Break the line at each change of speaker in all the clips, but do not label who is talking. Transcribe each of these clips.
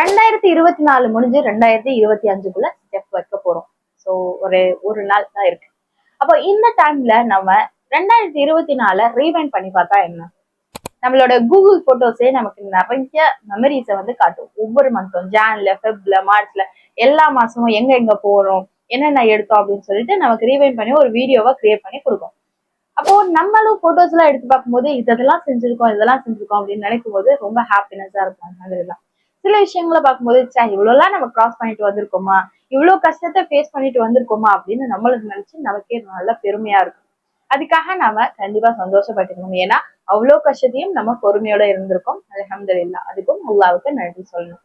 ரெண்டாயிரத்தி இருபத்தி நாலு முடிஞ்சு ரெண்டாயிரத்தி இருபத்தி அஞ்சுக்குள்ள ஸ்டெப் வைக்க போறோம். ஸோ ஒரு ஒரு நாள் தான் இருக்கு. அப்போ இந்த டைம்ல நம்ம ரெண்டாயிரத்தி இருபத்தி நாலு ரீவைண்ட் பண்ணி பார்த்தா என்ன? நம்மளோட கூகுள் போட்டோஸே நமக்கு நிறைய மெமரிஸை வந்து காட்டும். ஒவ்வொரு மந்த்தும் ஜான்ல ஃபெப்ல மார்ச்ல எல்லா மாசமும் எங்க எங்க போறோம் என்னென்ன எடுத்தோம் அப்படின்னு சொல்லிட்டு நமக்கு ரீவைண்ட் பண்ணி ஒரு வீடியோவை கிரியேட் பண்ணி கொடுக்கும். அப்போ நம்மளும் போட்டோஸ் எல்லாம் எடுத்து பார்க்கும்போது இதெல்லாம் செஞ்சிருக்கோம் இதெல்லாம் செஞ்சிருக்கோம் அப்படின்னு நினைக்கும் போது ரொம்ப ஹாப்பினஸா இருக்கும் அதெல்லாம் சில விஷயங்களை பார்க்கும்போது சே இவ்வளோலாம் நம்ம கிராஸ் பண்ணிட்டு வந்திருக்கோமா? இவ்வளோ கஷ்டத்தை ஃபேஸ் பண்ணிட்டு வந்திருக்கோமா? அப்படின்னு நம்மளுக்கு நினைச்சு நமக்கே நல்ல பெருமையா இருக்கும். அதுக்காக நாம கண்டிப்பா சந்தோஷப்பட்டுக்கணும். ஏன்னா அவ்வளோ கஷ்டத்தையும் நம்ம பொறுமையோட இருந்திருக்கோம். அலமதுல்லா அதுக்கும் அல்லாவுக்கு நன்றி சொல்லணும்.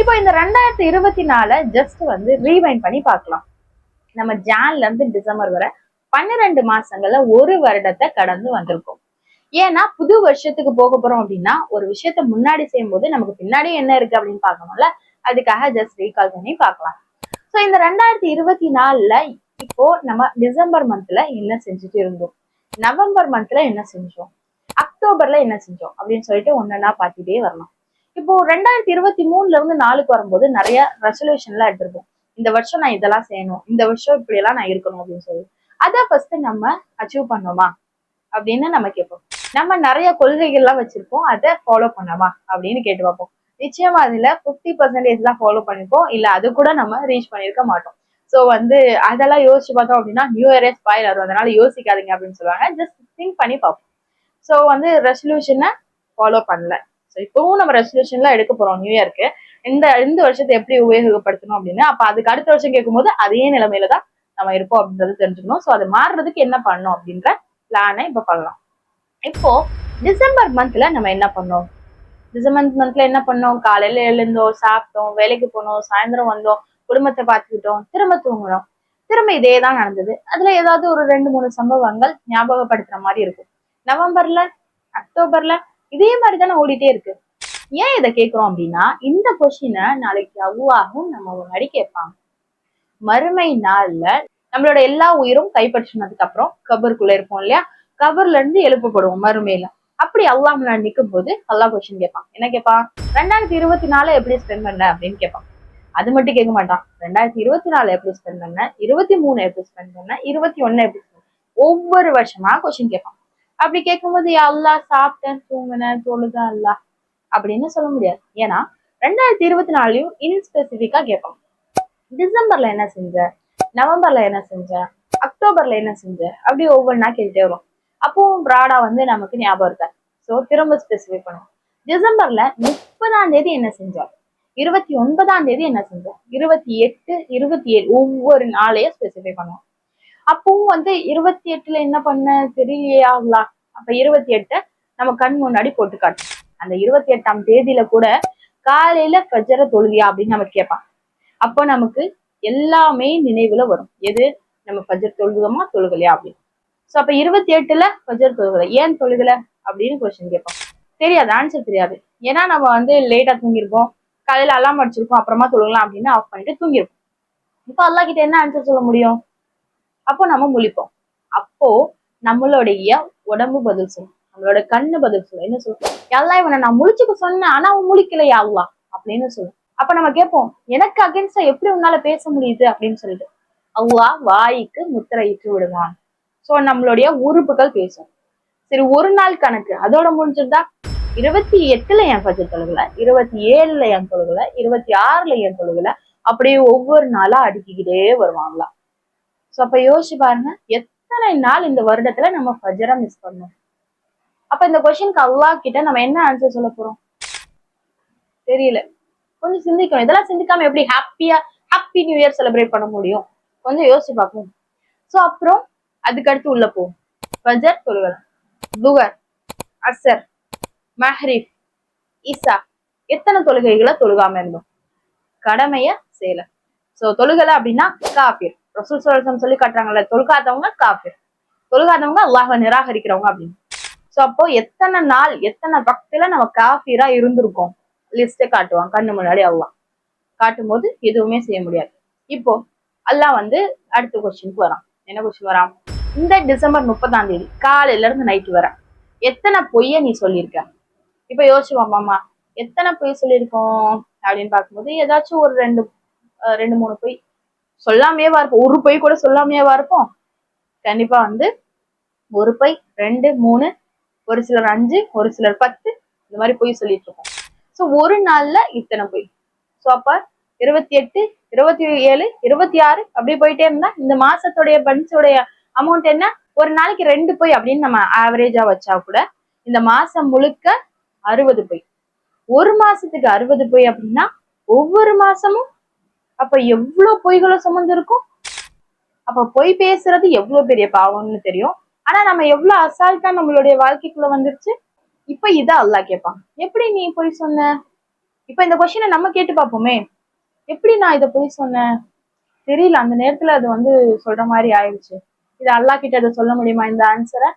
இப்போ இந்த ரெண்டாயிரத்தி இருபத்தி நாலு ஜஸ்ட் வந்து ரீவைண்ட் பண்ணி பார்க்கலாம். நம்ம ஜான்ல இருந்து டிசம்பர் வரை பன்னிரெண்டு மாசங்கள்ல ஒரு வருடத்தை கடந்து வந்திருக்கோம். ஏன்னா புது வருஷத்துக்கு போக போறோம் அப்படின்னா ஒரு விஷயத்த முன்னாடி செய்யும் போது நமக்கு பின்னாடி என்ன இருக்கு அப்படின்னு பார்க்கணும்ல? அதுக்காக ஜஸ்ட் ரீகால் பண்ணி பார்க்கலாம். ஸோ இந்த ரெண்டாயிரத்தி இருபத்தி நாலுல இப்போ நம்ம டிசம்பர் மந்த்ல என்ன செஞ்சுட்டு இருந்தோம்? நவம்பர் மந்த்ல என்ன செஞ்சோம்? அக்டோபர்ல என்ன செஞ்சோம்? அப்படின்னு சொல்லிட்டு ஒன்னா பார்த்துட்டே வரலாம். இப்போ ரெண்டாயிரத்தி இருபத்தி மூணுல இருந்து நாளுக்கு வரும்போது நிறைய ரெசல்யூஷன் எல்லாம் எடுத்துருக்கும். இந்த வருஷம் நான் இதெல்லாம் செய்யணும். இந்த வருஷம் இப்படி எல்லாம் நான் இருக்கணும் அப்படின்னு சொல்லி. அதை ஃபர்ஸ்ட் நம்ம அச்சீவ் பண்ணோமா? அப்படின்னு நம்ம கேட்போம். நம்ம நிறைய கொள்கைகள்லாம் வச்சிருப்போம். அதை ஃபாலோ பண்ணாமா அப்படின்னு கேட்டு பார்ப்போம். நிச்சயமா அதுல ஃபிஃப்டி பர்சன்டேஜ் தான் ஃபாலோ பண்ணிருப்போம் இல்ல அது கூட நம்ம ரீச் பண்ணிருக்க மாட்டோம். ஸோ வந்து அதெல்லாம் யோசிச்சு பார்த்தோம் அப்படின்னா நியூ இயரே ஸ்பாயில் வரும். அதனால யோசிக்காதீங்க அப்படின்னு சொல்லுவாங்க. ஜஸ்ட் திங்க் பண்ணி பார்ப்போம். ஸோ வந்து ரெசல்யூஷனை ஃபாலோ பண்ணல. ஸோ இப்பவும் நம்ம ரெசல்யூஷன்லாம் எடுக்க போறோம் நியூ இயர்க்கு இந்த இந்த வருஷத்தை எப்படி உபயோகப்படுத்தணும் அப்படின்னு. அப்ப அதுக்கு அடுத்த வருஷம் கேட்கும்போது அதே நிலைமையில தான் நம்ம இருப்போம் அப்படின்றது தெரிஞ்சுக்கணும். ஸோ அது மாறுறதுக்கு என்ன பண்ணணும் அப்படின்ற பிளானை இப்போ பண்ணலாம். இப்போ டிசம்பர் மந்த்ல நம்ம என்ன பண்ணோம்? டிசம்பர் மந்த்ல என்ன பண்ணோம்? காலையில எழுந்தோம் சாப்பிட்டோம் வேலைக்கு போனோம் சாயந்தரம் வந்தோம் குடும்பத்தை பார்த்துக்கிட்டோம் திரும்ப தூங்கினோம். திரும்ப இதே தான் நடந்தது. அதுல ஏதாவது ஒரு ரெண்டு மூணு சம்பவங்கள் ஞாபகப்படுத்துற மாதிரி இருக்கும். நவம்பர்ல அக்டோபர்ல இதே மாதிரி தானே ஓடிட்டே இருக்கு. ஏன் இதை கேட்குறோம் அப்படின்னா இந்த கொஷினை நாளைக்கு அவ்வாகும் நம்ம முன்னாடி கேட்பாங்க. மறுமை நாள்ல நம்மளோட எல்லா உயிரும் கைப்பற்றினதுக்கு அப்புறம் கபருக்குள்ள இருப்போம் இல்லையா? கபர்ல இருந்து எழுப்பப்படுவோம் மறுமையில. அப்படி அல்லாஹ் முன்னாடி நிற்கும் போது அல்லாஹ் கொஸ்டின் கேட்பான். என்ன கேட்பான்? ரெண்டாயிரத்தி இருபத்தி நாலு எப்படி ஸ்பெண்ட் பண்ண? அப்படின்னு கேட்பான். அது மட்டும் கேட்க மாட்டான். ரெண்டாயிரத்தி இருபத்தி நாலு எப்படி ஸ்பெண்ட் பண்ண? இருபத்தி மூணு எப்படி ஸ்பெண்ட் பண்ண? இருபத்தி ஒன்னு எப்படி ஸ்பெண்ட் ஒவ்வொரு வருஷமா கொஸ்டின் கேட்பான். அப்படி கேட்கும்போது அல்லா அல்லாஹ் சாப்பிட்டேன் தூங்கினேன் தொழுதான் அல்லாஹ். அப்படின்னு சொல்ல முடியாது. ஏன்னா ரெண்டாயிரத்தி இருபத்தி நாலுலயும் இன்ஸ்பெசிபிக்கா கேட்பான். டிசம்பர்ல என்ன செஞ்ச? நவம்பர்ல என்ன செஞ்ச? அக்டோபர்ல என்ன செஞ்ச? அப்படி ஒவ்வொன்றா கேட்டுட்டே வரும் அப்பவும் ப்ராடா வந்து நமக்கு ஞாபகம் இருக்காது. ஸோ திரும்ப ஸ்பெசிஃபை பண்ணுவோம். டிசம்பர்ல முப்பதாம் தேதி என்ன செஞ்சோம்? இருபத்தி ஒன்பதாம் தேதி என்ன செஞ்சோம்? இருபத்தி எட்டு இருபத்தி ஏழு ஒவ்வொரு நாளையும் ஸ்பெசிஃபை பண்ணுவோம். அப்பவும் வந்து இருபத்தி எட்டுல என்ன பண்ண? தெரியலையாங்களா அப்ப இருபத்தி எட்டை நம்ம கண் முன்னாடி போட்டு காட்டும் அந்த இருபத்தி எட்டாம் தேதியில கூட காலையில ஃபஜ்ர தொழுதியா அப்படின்னு நம்ம கேட்பான். அப்போ நமக்கு எல்லாமே நினைவுல வரும். எது? நம்ம ஃபஜர் தொழுகுமா தொழுகலையா? அப்படின்னு. ஸோ அப்ப இருபத்தி எட்டுல ஃபஜர் தொழுகலை. ஏன் தொழுகல? அப்படின்னு கொஸ்டின் கேட்போம். தெரியாது. ஆன்சர் தெரியாது. ஏன்னா நம்ம வந்து லேட்டா தூங்கியிருப்போம். காலையில அலாம் அடிச்சிருப்போம். அப்புறமா தொழுகலாம் அப்படின்னு ஆஃப் பண்ணிட்டு தூங்கியிருப்போம். இப்போ அல்லா கிட்ட என்ன ஆன்சர் சொல்ல முடியும்? அப்போ நம்ம முழிப்போம். அப்போ நம்மளுடைய உடம்பு பதில் சொல்லும். நம்மளோட கண்ணு பதில் சொல்லும். என்ன சொல்லும்? எல்லாம் இவனை நான் முழிச்சுக்க சொன்னேன். ஆனா அவன் முழிக்கலையா அல்லா அப்படின்னு சொல்லும். அப்ப நம்ம கேட்போம் எனக்கு அகேன்ஸ்டா எப்படி உன்னால பேச முடியுது? அப்படின்னு சொல்லிட்டு. அவ்வா வாய்க்கு முத்திரையிட்டு விடுவான். சோ நம்மளுடைய உறுப்புகள் பேசும். சரி ஒரு நாள் கணக்கு. அதோட முடிஞ்சிருந்தா இருபத்தி எட்டுல என் பட்ஜெட் தொழுகல இருபத்தி ஏழுல என் தொழுகல இருபத்தி ஆறுல என் தொழுகல அப்படியே ஒவ்வொரு நாளா அடுக்கிக்கிட்டே வருவாங்களாம் சோ அப்ப யோசிச்சு பாருங்க எத்தனை நாள் இந்த வருடத்துல நம்ம ஃபஜரா மிஸ் பண்ணோம்? அப்ப இந்த கொஸ்டினுக்கு அல்லா கிட்ட நம்ம என்ன ஆன்சர் சொல்ல போறோம்? தெரியல. கொஞ்சம் சிந்திக்கணும். இதெல்லாம் சிந்திக்காம எப்படி ஹாப்பியா ஹாப்பி நியூ இயர் செலிப்ரேட் பண்ண முடியும்? கொஞ்சம் யோசிச்சு பார்ப்போம். ஸோ அப்புறம் அதுக்கடுத்து உள்ள போவோம். பஜர் தொழுகலாம் துகர் அசர் மஹ்ரிப் இசா. எத்தனை தொழுகைகளை தொழுகாம இருந்தோம்? கடமைய செய்யல. சோ தொழுகலை அப்படின்னா காஃபிர். ரசூல் சொல்லி சொல்லி காட்டுறாங்கல்ல தொழுகாதவங்க காஃபிர். தொழுகாதவங்க அல்லாஹ நிராகரிக்கிறவங்க அப்படின்னு. சோ அப்போ எத்தனை நாள் எத்தனை பக்தில நம்ம காஃபிரா இருந்திருக்கோம்? லிஸ்ட்டை காட்டுவான். கண்ணு முன்னாடி அல்லான் காட்டும் போது எதுவுமே செய்ய முடியாது. இப்போ அல்லாஹ் வந்து அடுத்த கொஸ்டினுக்கு வரான். என்ன கொஸ்டின் வரான்? இந்த டிசம்பர் முப்பதாம் தேதி காலையில இருந்து நைட்டு வர எத்தனை பொய்ய நீ சொல்லியிருக்க? இப்ப யோசிச்சு மாமா. எத்தனை பொய் சொல்லியிருக்கோம்? அப்படின்னு பார்க்கும்போது ஏதாச்சும் ஒரு ரெண்டு அஹ் ரெண்டு மூணு பொய் சொல்லாமையேவா இருப்போம். ஒரு பொய் கூட சொல்லாமையேவா இருப்போம். கண்டிப்பா வந்து ஒரு பொய் ரெண்டு மூணு ஒரு சிலர் அஞ்சு ஒரு சிலர் பத்து இந்த மாதிரி பொய் சொல்லிட்டு இருக்கோம் ஸோ ஒரு நாள்ல இத்தனை பொய். ஸோ அப்ப இருபத்தி எட்டு இருபத்தி ஏழு இருபத்தி ஆறு அப்படி போயிட்டே இருந்தா இந்த மாசத்துடைய பன்ஸோடைய அமௌண்ட் என்ன? ஒரு நாளைக்கு ரெண்டு பொய் அப்படின்னு நம்ம ஆவரேஜா வச்சா கூட இந்த மாசம் முழுக்க அறுபது பொய். ஒரு மாசத்துக்கு அறுபது பொய் அப்படின்னா ஒவ்வொரு மாசமும் அப்ப எவ்வளவு பொய்களும் சுமந்திருக்கும்? அப்ப பொய் பேசுறது எவ்வளவு பெரிய பாவம்னு தெரியும். ஆனா நம்ம எவ்வளவு அசால்ட்டா நம்மளுடைய வாழ்க்கைக்குள்ள வந்துருச்சு? இப்ப இத அல்லாஹ் கேட்பான் எப்படி நீ பொய் சொன்ன? இப்ப இந்த கொஸ்டினை நம்ம கேட்டு பார்ப்போமே. எப்படி நான் இதை பொய் சொன்னேன் தெரியல அந்த நேரத்துல அது வந்து சொல்ற மாதிரி ஆயிடுச்சு. இது அல்லாஹ் கிட்ட அதை சொல்ல முடியுமா? இந்த ஆன்சரை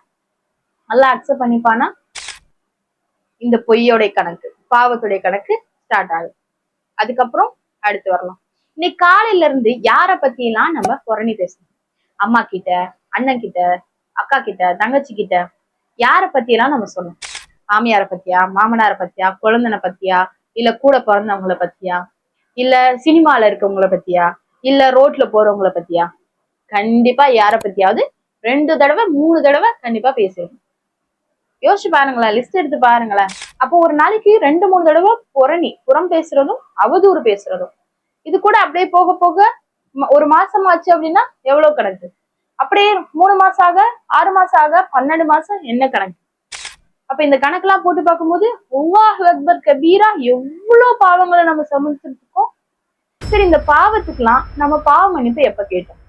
அல்லா அக்செப்ட் பண்ணிப்பானா? இந்த பொய்யோடைய கணக்கு பாவத்துடைய கணக்கு ஸ்டார்ட் ஆகும் அதுக்கப்புறம் அடுத்து வரலாம். இன்னைக்கு காலையில இருந்து யார பத்தி எல்லாம் நம்ம புரணி பேசணும்? அம்மா கிட்ட அண்ணன் கிட்ட அக்கா கிட்ட தங்கச்சி கிட்ட யார பத்தி எல்லாம் நம்ம சொல்லணும்? மாமியார பத்தியா மாமனார பத்தியா குழந்தனை பத்தியா இல்ல கூட பிறந்தவங்கள பத்தியா இல்ல சினிமால இருக்கவங்கள பத்தியா இல்ல ரோட்ல போறவங்கள பத்தியா? கண்டிப்பா யார பத்தியாவது ரெண்டு தடவை மூணு தடவை கண்டிப்பா பேசணும் யோசிச்சு பாருங்களேன் லிஸ்ட் எடுத்து பாருங்களேன். அப்போ ஒரு நாளைக்கு ரெண்டு மூணு தடவை புறணி புறம் பேசுறதும் அவதூறு பேசுறதும். இது கூட அப்படியே போக போக ஒரு மாசம் ஆச்சு அப்படின்னா எவ்வளவு கணக்கு? அப்படியே மூணு மாசம் ஆக ஆறு மாசம் ஆக பன்னெண்டு மாசம் என்ன கணக்கு? அப்ப இந்த கணக்கெல்லாம் போட்டு பார்க்கும்போது அல்லாஹ் அக்பர் கபீரா எவ்வளவு பாவங்களை நம்ம சமர்த்திருக்கோம் சரி இந்த பாவத்துக்கெல்லாம் நம்ம பாவ மன்னிப்பு எப்ப கேட்டோம்?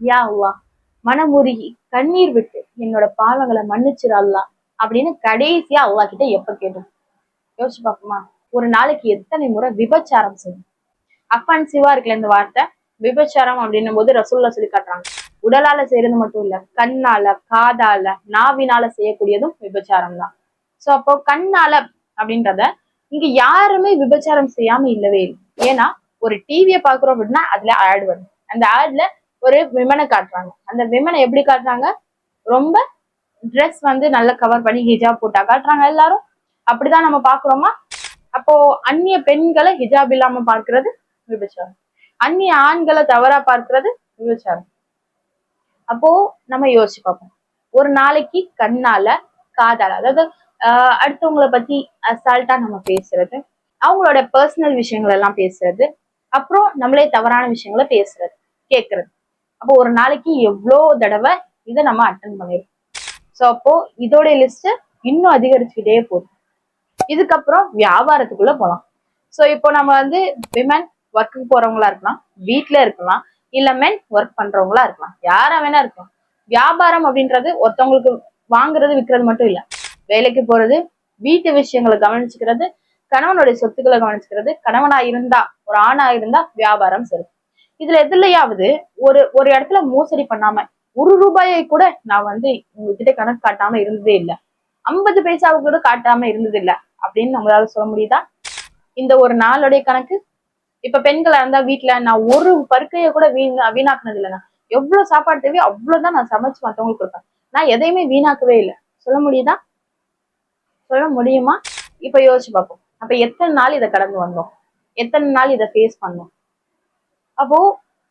யா உவா மனமுருகி கண்ணீர் விட்டு என்னோட பாவங்களை மன்னிச்சிரு அப்படின்னு கடைசியா அவ்வா கிட்ட எப்ப கேட்டோம்? யோசிச்சு பார்ப்போமா? ஒரு நாளைக்கு எத்தனை முறை விபச்சாரம் செய்யும் சிவா இருக்குல்ல இந்த வார்த்தை? விபச்சாரம் அப்படின்னும் போது ரசூல்லா சொல்லி காட்டுறாங்க. உடலால செய்யறது மட்டும் இல்ல கண்ணால காதால நாவினால செய்யக்கூடியதும் விபச்சாரம் தான் சோ அப்போ கண்ணால அப்படின்றத இங்க யாருமே விபச்சாரம் செய்யாம இல்லவே இல்லை. ஏன்னா ஒரு டிவியை பாக்குறோம் அப்படின்னா அதுல ஆட் வரும். அந்த ஆட்ல ஒரு விமனை காட்டுறாங்க. அந்த விமனை எப்படி காட்டுறாங்க? ரொம்ப ட்ரெஸ் வந்து நல்லா கவர் பண்ணி ஹிஜாப் போட்டா காட்டுறாங்க எல்லாரும். அப்படிதான் நம்ம பாக்குறோமா? அப்போ அந்நிய பெண்களை ஹிஜாப் இல்லாம பாக்குறது விபச்சாரம். அந்நிய ஆண்களை தவறா பார்க்கறது விபச்சாரம். அப்போ நம்ம யோசிச்சு பார்ப்போம். ஒரு நாளைக்கு கண்ணால காதால அதாவது ஆஹ் அடுத்தவங்களை பத்தி அசால்ட்டா நம்ம பேசுறது அவங்களோட பர்சனல் விஷயங்கள் எல்லாம் பேசுறது அப்புறம் நம்மளே தவறான விஷயங்களை பேசுறது கேட்கறது அப்போ ஒரு நாளைக்கு எவ்வளோ தடவை இதை நம்ம அட்டன் பண்ணிடுவோம் ஸோ அப்போ இதோட லிஸ்ட் இன்னும் அதிகரிச்சுக்கிட்டே போகுது. இதுக்கப்புறம் வியாபாரத்துக்குள்ள போகலாம் ஸோ இப்போ நம்ம வந்து விமன் ஒர்க்குக்கு போறவங்களா இருக்கலாம் வீட்டுல இருக்கலாம் இல்ல மென் ஒர்க் பண்றவங்களா இருக்கலாம். யாரா வேணா இருக்கலாம். வியாபாரம் அப்படின்றது ஒருத்தவங்களுக்கு வாங்குறது விற்கிறது மட்டும் இல்ல. வேலைக்கு போறது வீட்டு விஷயங்களை கவனிச்சுக்கிறது கணவனுடைய சொத்துக்களை கவனிச்சுக்கிறது கணவனா இருந்தா ஒரு ஆணா இருந்தா வியாபாரம் சரி இதுல எதுலையாவது ஒரு ஒரு இடத்துல மோசடி பண்ணாம ஒரு ரூபாயை கூட நான் வந்து உங்ககிட்ட கணக்கு காட்டாம இருந்ததே இல்லை. ஐம்பது பைசாவுக்கு கூட காட்டாம இருந்தது இல்லை. அப்படின்னு நம்மளால சொல்ல முடியுதா? இந்த ஒரு நாளுடைய கணக்கு இப்ப பெண்களா இருந்தா வீட்டுல நான் ஒரு பருக்கைய கூட வீணா வீணாக்குனது இல்லைங்க எவ்வளவு சாப்பாடு தேவையோ அவ்வளவுதான் நான் சமைச்சு மத்தவங்களுக்கு கொடுப்பேன். நான் எதையுமே வீணாக்கவே இல்லை. சொல்ல முடியுதா? சொல்ல முடியுமா? இப்ப யோசிச்சு பார்ப்போம். அப்ப எத்தனை நாள் இதை கடந்து வந்தோம்? எத்தனை நாள் இதை ஃபேஸ் பண்ணோம்? அப்போ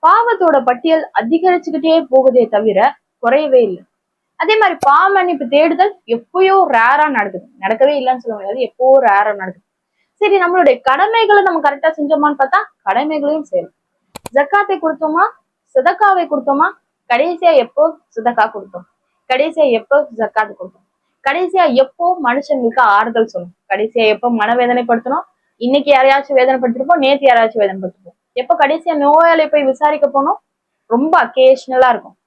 பாவத்தோட பட்டியல் அதிகரிச்சுக்கிட்டே போகுதே தவிர குறையவே இல்லை. அதே மாதிரி பாமன்னிப்பு தேடுதல் எப்பயோ ரேரா நடக்குது. நடக்கவே இல்லைன்னு சொல்ல முடியாது. எப்போ ரேரா நடக்குது? சரி நம்மளுடைய கடமைகளை நம்ம கரெக்டா செஞ்சோமான்னு பார்த்தா கடமைகளையும் செய்யணும். ஜக்காத்தை கொடுத்தோமா? சிதக்காவை கொடுத்தோமா? கடைசியா எப்போ சிதக்கா கொடுத்தோம்? கடைசியா எப்போ ஜக்காத்து கொடுத்தோம்? கடைசியா எப்போ மனுஷங்களுக்கு ஆறுதல் சொல்லணும்? கடைசியா எப்போ மனவேதனைப்படுத்தணும்? இன்னைக்கு யாரையாச்சும் வேதனைப்படுத்திருப்போம்? நேத்து யாராச்சும் வேதனைப்படுத்திருப்போம். எப்போ கடைசியா நோயாளி போய் விசாரிக்க போனோம்? ரொம்ப அக்கேஷனலா இருக்கும்.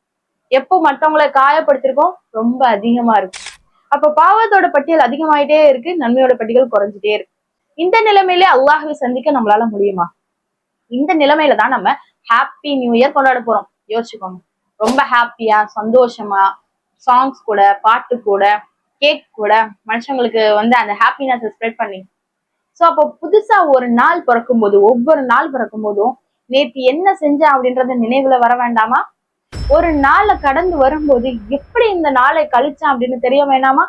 எப்போ மத்தவங்களை காயப்படுத்திருக்கோம்? ரொம்ப அதிகமா இருக்கும். அப்ப பாவத்தோட பட்டியல் அதிகமாயிட்டே இருக்கு. நன்மையோட பட்டியல் குறைஞ்சிட்டே இருக்கு. இந்த நிலைமையிலே அல்லாஹ்வை சந்திக்க நம்மளால முடியுமா? இந்த நிலைமையில தான் நம்ம ஹாப்பி நியூ இயர் கொண்டாட போறோம். யோசிச்சுக்கோங்க. ரொம்ப ஹாப்பியா சந்தோஷமா சாங்ஸ் கூட பாட்டு கூட கேக் கூட மனுஷங்களுக்கு வந்து அந்த ஹாப்பினஸ் ஸ்ப்ரெட் பண்ணி. ஸோ அப்போ புதுசா ஒரு நாள் பிறக்கும் போது ஒவ்வொரு நாள் பிறக்கும் போதும் நேத்து என்ன செஞ்சேன் அப்படின்றத நினைவுல வர வேண்டாமா? ஒரு நாளை கடந்து வரும்போது எப்படி இந்த நாளை கழிச்சேன் அப்படின்னு தெரிய வேணாமா?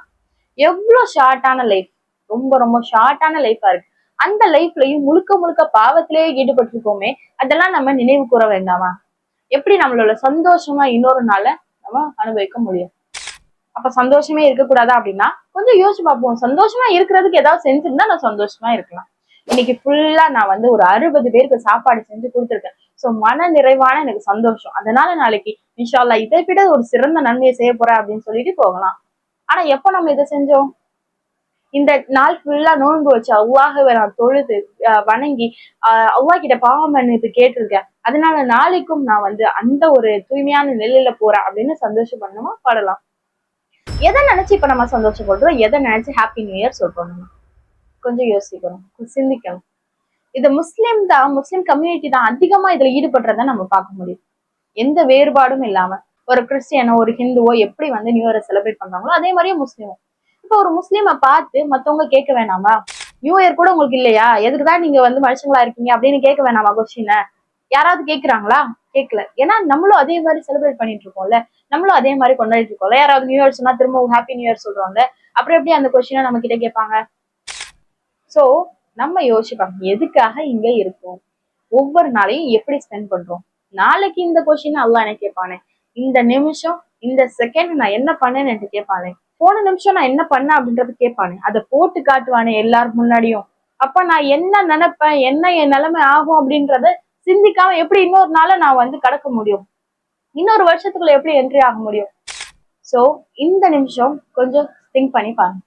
எவ்வளோ ஷார்ட்டான லைஃப் ரொம்ப ரொம்ப ஷார்ட்டான லைஃபா இருக்கு. அந்த லைஃப்லயும் முழுக்க முழுக்க பாவத்திலேயே ஈடுபட்டிருக்கோமே அதெல்லாம் நம்ம நினைவு கூற வேண்டாமா? எப்படி நம்மளோட சந்தோஷமா இன்னொரு நாள நம்ம அனுபவிக்க முடியும்? அப்ப சந்தோஷமே இருக்கக்கூடாதா அப்படின்னா கொஞ்சம் யோசிச்சு பார்ப்போம். சந்தோஷமா இருக்கிறதுக்கு ஏதாவது செஞ்சிருந்தா நான் சந்தோஷமா இருக்கலாம். இன்னைக்கு ஃபுல்லா நான் வந்து ஒரு அறுபது பேருக்கு சாப்பாடு செஞ்சு கொடுத்துருக்கேன். சோ மன நிறைவான எனக்கு சந்தோஷம். அதனால நாளைக்கு இன்ஷால்லா இதை விட ஒரு சிறந்த நன்மையை செய்ய போறேன் அப்படின்னு சொல்லிட்டு போகலாம். ஆனா எப்ப நம்ம இதை செஞ்சோம்? இந்த நாள் ஃபுல்லா நோன்பு வச்சு அவ்வாகவே நான் தொழுது அஹ் வணங்கி ஆஹ் அவ்வா கிட்ட பாவம் இது கேட்டிருக்கேன். அதனால நாளைக்கும் நான் வந்து அந்த ஒரு தூய்மையான நிலையில போறேன் அப்படின்னு சந்தோஷம் சந்தோஷப்படணுமா? பாடலாம். எதை நினைச்சு இப்ப நம்ம சந்தோஷப்படுறோம்? எதை நினைச்சு ஹாப்பி நியூ இயர் சொல்றோம் நம்ம? கொஞ்சம் யோசிக்கணும். சிந்திக்கணும். இது முஸ்லீம் தான் முஸ்லீம் கம்யூனிட்டி தான் அதிகமா இதுல ஈடுபடுறத நம்ம பார்க்க முடியும். எந்த வேறுபாடும் இல்லாம ஒரு கிறிஸ்டியனோ ஒரு ஹிந்துவோ எப்படி வந்து நியூ இயரை செலிப்ரேட் பண்றாங்களோ அதே மாதிரியே முஸ்லீமும். இப்போ ஒரு முஸ்லீமை பார்த்து மத்தவங்க கேட்க வேணாமா? நியூ இயர் கூட உங்களுக்கு இல்லையா? எதுக்குதான் நீங்க வந்து மனுஷங்களா இருக்கீங்க அப்படின்னு கேட்க வேணாமா கொஸ்டின? யாராவது கேக்குறாங்களா கேட்கல. ஏன்னா நம்மளும் அதே மாதிரி செலிப்ரேட் பண்ணிட்டு இருக்கோம்ல. நம்மளும் அதே மாதிரி கொண்டாடிட்டு இருக்கோம்ல. யாராவது நியூ இயர் சொன்னா திரும்ப ஹாப்பி நியூ இயர் சொல்றாங்க. அப்புறம் எப்படி அந்த கொஸ்டினை நம்ம கிட்ட கேட்பாங்க? சோ நம்ம யோசிப்பாங்க எதுக்காக இங்க இருக்கோம்? ஒவ்வொரு நாளையும் எப்படி ஸ்பெண்ட் பண்றோம்? நாளைக்கு இந்த கொஸ்டின் அல்லா என்ன கேட்பானே? இந்த நிமிஷம் இந்த செகண்ட் நான் என்ன பண்ணேன்னு கேட்பானே? போன நிமிஷம் நான் என்ன பண்ணேன் அப்படின்றது கேட்பானே. அதை போட்டு காட்டுவானே எல்லாரும் முன்னாடியும். அப்ப நான் என்ன நினைப்பேன் என்ன என் நிலைமை ஆகும் அப்படின்றத சிந்திக்காம எப்படி இன்னொரு நாள நான் வந்து கடக்க முடியும்? இன்னொரு வருஷத்துக்குள்ள எப்படி என்ட்ரி ஆக முடியும்? சோ இந்த நிமிஷம் கொஞ்சம் திங்க் பண்ணி பாருங்க.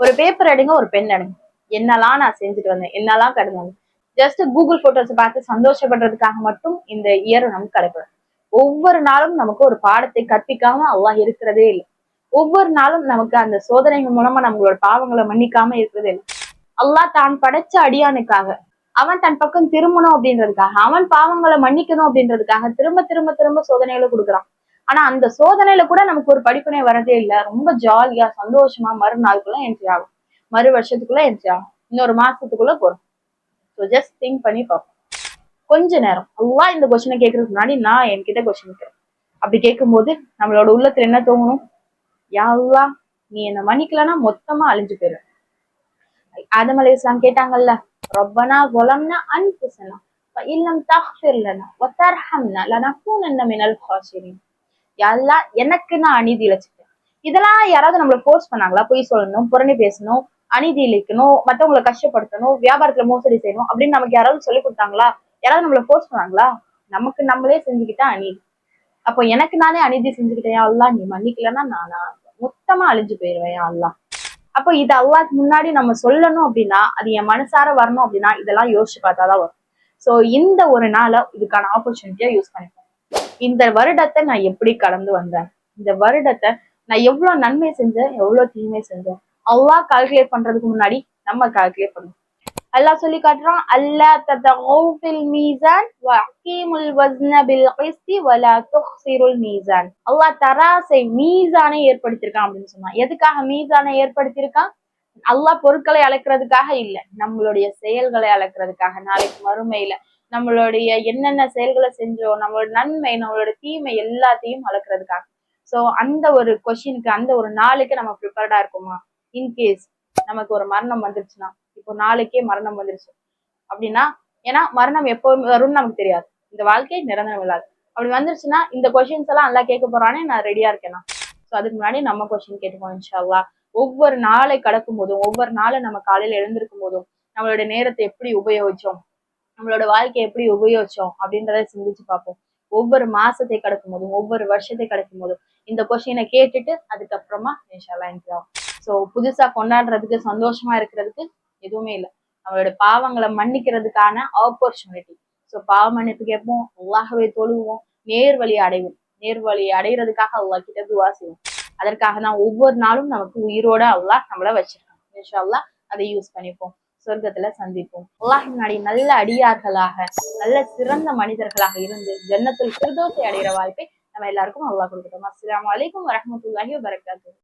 ஒரு பேப்பர் எடுங்க ஒரு பென் எடுங்க. என்னெல்லாம் நான் செஞ்சுட்டு வந்தேன் என்னெல்லாம் கடந்து ஜஸ்ட் கூகுள் போட்டோஸை பார்த்து சந்தோஷப்படுறதுக்காக மட்டும் இந்த இயர் நமக்கு கிடைக்கும் ஒவ்வொரு நாளும் நமக்கு ஒரு பாடத்தை கற்பிக்காம அல்லாஹ் இருக்கிறதே இல்லை. ஒவ்வொரு நாளும் நமக்கு அந்த சோதனைகள் மூலமா நம்மளோட பாவங்களை மன்னிக்காம இருக்கிறதே இல்லை. அல்லாஹ் தான் படைச்ச அடியானுக்காக அவன் தன் பக்கம் திரும்பணும் அப்படின்றதுக்காக அவன் பாவங்களை மன்னிக்கணும் அப்படின்றதுக்காக திரும்ப திரும்ப திரும்ப சோதனைகளை கொடுக்குறான். ஆனா அந்த சோதனையில கூட நமக்கு ஒரு படிப்பினை வரதே இல்லை. ரொம்ப ஜாலியா சந்தோஷமா மறுநாளுக்குள்ள என்ட்ரி ஆகும். மறு வருஷத்துக்குள்ள என்ட்ரி ஆகும். இன்னொரு மாசத்துக்குள்ள போறோம். ஸோ ஜஸ்ட் திங்க் பண்ணி பார்ப்போம். கொஞ்ச நேரம். அல்லா இந்த கொஸ்டினை கேட்கறதுக்கு முன்னாடி நான் என்கிட்ட கொஸ்டின் கேட்கிறேன். அப்படி கேட்கும்போது நம்மளோட உள்ளத்துல என்ன தோணும்? யாழ்லா நீ என்ன மன்னிக்கலன்னா மொத்தமா அழிஞ்சு போயிடும் ஆதம் அலி இஸ்லாம் கேட்டாங்கல்ல ரொப்பனா வலம்னா அன்புசனா இல்லம் தஃபிர் லனா வத்தர்ஹம்னா லனகூனன்ன மினல் ஹாசிரின் யாழ்லா எனக்கு நான் அநீதி இழைச்சிட்டேன் இதெல்லாம் யாராவது நம்மள ஃபோர்ஸ் பண்ணாங்களா? பொய் சொல்லணும் புறணி பேசணும் அநீதி இழைக்கணும் மத்தவங்களை கஷ்டப்படுத்தணும் வியாபாரத்துல மோசடி செய்யணும் அப்படின்னு நமக்கு யாராவது சொல்லி கொடுத்தாங்களா? யாராவது நம்மள ஃபோர்ஸ் பண்ணாங்களா? நமக்கு நம்மளே செஞ்சுக்கிட்டா அநீதி. அப்போ எனக்கு நானே அநீதி செஞ்சுக்கிட்டேன் எல்லாம் நீ மன்னிக்கலன்னா நானா? மொத்தமா அழிஞ்சு போயிருவேன் அல்லா அப்போ இது அல்லாக்கு முன்னாடி நம்ம சொல்லணும் அப்படின்னா அது என் மனசார வரணும் அப்படின்னா இதெல்லாம் யோசிச்சு பார்த்தாதான் வரும். ஸோ இந்த ஒரு நாளை இதுக்கான ஆப்பர்ச்சுனிட்டியா யூஸ் பண்ணிப்பேன் இந்த வருடத்தை நான் எப்படி கடந்து வந்தேன்? இந்த வருடத்தை நான் எவ்வளவு நன்மை செஞ்சேன் எவ்வளவு தீமை செஞ்சேன்? அவ்வளோ கால்குலேட் பண்றதுக்கு முன்னாடி நம்ம கால்குலேட் பண்ணுவோம் அல்லாஹ் சொல்லி காட்டுறான் அல்லா ததகூஃபில் மீசான் வஅகீமுல் வஸ்ன பில் கிஸ்தி வலா துக்ஸிருல் மீசான். அல்லாஹ் தராசை மீசானை ஏற்படுத்தியிருக்கான் அப்படின்னு சொன்னான். எதுக்காக மீசானை ஏற்படுத்தியிருக்கான்? அல்லாஹ் பொருட்களை அளக்கிறதுக்காக இல்ல நம்மளுடைய செயல்களை அளக்கிறதுக்காக நாளைக்கு மறுமையில நம்மளுடைய என்னென்ன செயல்களை செஞ்சோம் நம்மளோட நன்மை நம்மளோட தீமை எல்லாத்தையும் அளக்கிறதுக்காக சோ அந்த ஒரு கொஷினுக்கு அந்த ஒரு நாளைக்கு நம்ம ப்ரிப்பேர்டா இருக்குமா? இன்கேஸ் நமக்கு ஒரு மரணம் வந்துருச்சுன்னா. இப்போ நாளைக்கே மரணம் வந்துருச்சு. அப்படின்னா ஏன்னா மரணம் எப்போ வரும்னு நமக்கு தெரியாது. இந்த வாழ்க்கை நிரந்தரம் இல்லாது. அப்படி வந்துருச்சுன்னா இந்த கொஷின்ஸ் எல்லாம் நல்லா கேட்க போறானே நான் ரெடியா இருக்கேனா? ஸோ அதுக்கு முன்னாடி நம்ம கொஸ்டின் கேட்டுப்போம் இன்ஷால்லா ஒவ்வொரு நாளை கடக்கும் போதும் ஒவ்வொரு நாளும் நம்ம காலையில எழுந்திருக்கும் போதும் நம்மளோட நேரத்தை எப்படி உபயோகிச்சோம்? நம்மளோட வாழ்க்கையை எப்படி உபயோகிச்சோம்? அப்படின்றத சிந்திச்சு பார்ப்போம். ஒவ்வொரு மாசத்தை கடக்கும் போதும் ஒவ்வொரு வருஷத்தை கடக்கும் போதும் இந்த கொஸ்டினை கேட்டுட்டு அதுக்கப்புறமா இன்ஷால்லா இன்ட்ராகும் ஸோ புதுசா கொண்டாடுறதுக்கு சந்தோஷமா இருக்கிறதுக்கு எதுவுமே இல்லை. நம்மளோட பாவங்களை மன்னிக்கிறதுக்கான ஆப்பர்ச்சுனிட்டி ஸோ பாவ மன்னிப்பு கேட்போம். அல்லாகவே தொழுவோம். நேர்வழி அடைவோம். நேர்வழி அடைகிறதுக்காக அல்லா கிட்ட துவா செய்வோம். அதற்காக தான் ஒவ்வொரு நாளும் நமக்கு உயிரோட அல்லாஹ் நம்மள வச்சிருக்கான். இன்ஷா அதை யூஸ் பண்ணிப்போம். சொர்க்கத்துல சந்திப்போம். அல்லாஹ் முன்னாடி நல்ல அடியார்களாக நல்ல சிறந்த மனிதர்களாக இருந்து ஜன்னத்தில் சிறுதோசை அடைகிற வாய்ப்பை நம்ம எல்லாருக்கும் அல்லாஹ் கொடுக்கட்டும். அஸ்லாம் வலைக்கும் வரமத்துல்லாஹி வரகாத்து